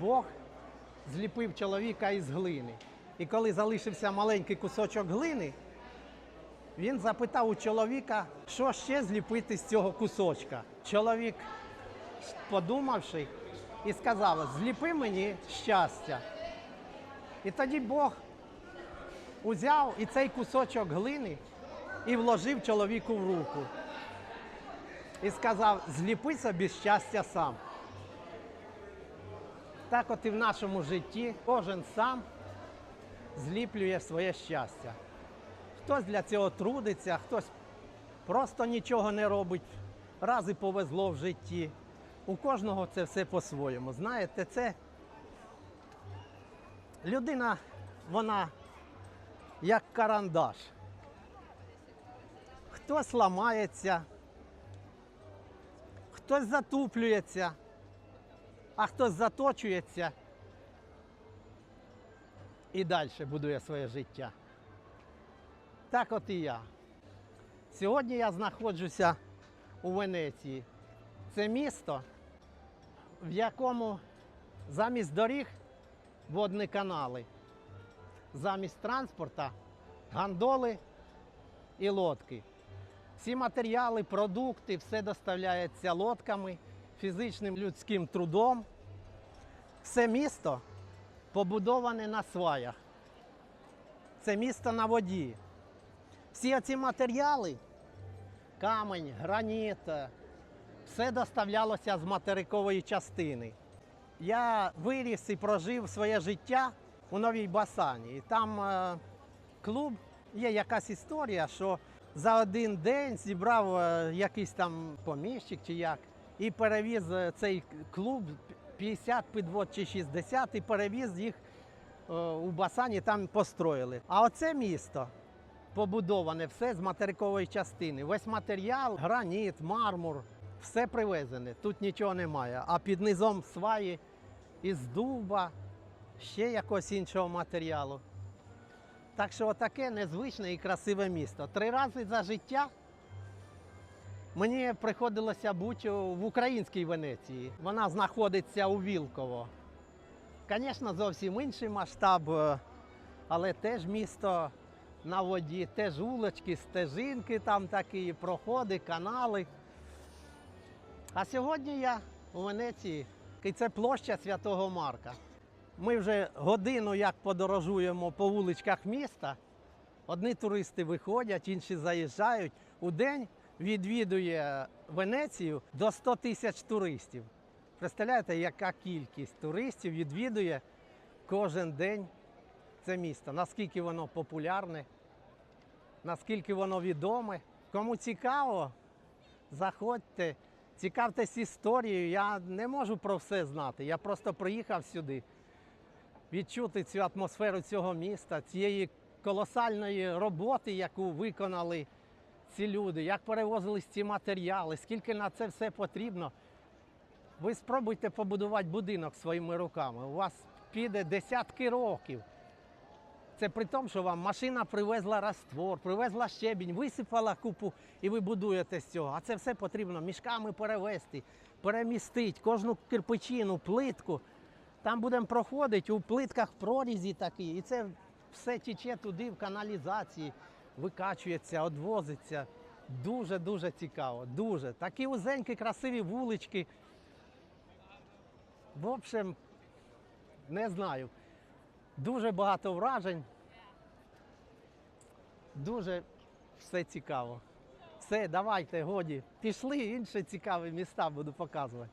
Бог зліпив чоловіка із глини. І коли залишився маленький кусочок глини, він запитав у чоловіка, що ще зліпити з цього кусочка. Чоловік, подумавши, і сказав: зліпи мені щастя. І тоді Бог узяв і цей кусочок глини і вложив чоловіку в руку. І сказав: зліпи собі щастя сам. Так от і в нашому житті кожен сам зліплює своє щастя. Хтось для цього трудиться, хтось просто нічого не робить. Раз і повезло в житті. У кожного це все по-своєму. Знаєте, це людина, вона як карандаш. Хтось ламається, хтось затуплюється, а хтось заточується і далі будує своє життя. Так от і я. Сьогодні я знаходжуся у Венеції. Це місто, в якому замість доріг водні канали, замість транспорта гандоли і лодки. Всі матеріали, продукти, все доставляється лодками, фізичним людським трудом. Все місто побудоване на сваях. Це місто на воді. Всі ці матеріали, камень, граніт, все доставлялося з материкової частини. Я виріс і прожив своє життя у Новій Басані. І там е, клуб, є якась історія, що за один день зібрав е, якийсь там поміщик чи як, і перевіз е, цей клуб 50 підвод чи 60 і перевіз їх е, у Басані, там построїли. А оце місто побудоване все з материкової частини. Весь матеріал, граніт, мармур, все привезене. Тут нічого немає. А під низом сваї із дуба, ще якогось іншого матеріалу. Так що таке незвичне і красиве місто. Три рази за життя мені приходилося бути в українській Венеції. Вона знаходиться у Вілково. Звісно, зовсім інший масштаб, е, але теж місто на воді, теж вулички, стежинки там такі, проходи, канали. А сьогодні я у Венеції, і це площа Святого Марка. Ми вже годину як подорожуємо по вуличках міста. Одні туристи виходять, інші заїжджають. У день відвідує Венецію до 100 тисяч туристів. Представляєте, яка кількість туристів відвідує кожен день це місто? Наскільки воно популярне, наскільки воно відоме. Кому цікаво, заходьте, цікавтесь історією. Я не можу про все знати. Я просто приїхав сюди відчути цю атмосферу цього міста, цієї колосальної роботи, яку виконали ці люди, як перевозились ці матеріали, скільки на це все потрібно. Ви спробуйте побудувати будинок своїми руками. У вас піде десятки років. Це при тому, що вам машина привезла раствор, привезла щебінь, висипала купу і ви будуєте з цього. А це все потрібно мішками перевезти, перемістити кожну кирпичину, плитку. Там будемо проходити у плитках прорізі такі. І це все тече туди в каналізації, викачується, одвозиться. Дуже-дуже цікаво. Дуже. Такі узенькі, красиві вулички. В общем, не знаю. Дуже багато вражень. Дуже все цікаво. Все, давайте, годі. Пішли інші цікаві міста буду показувати.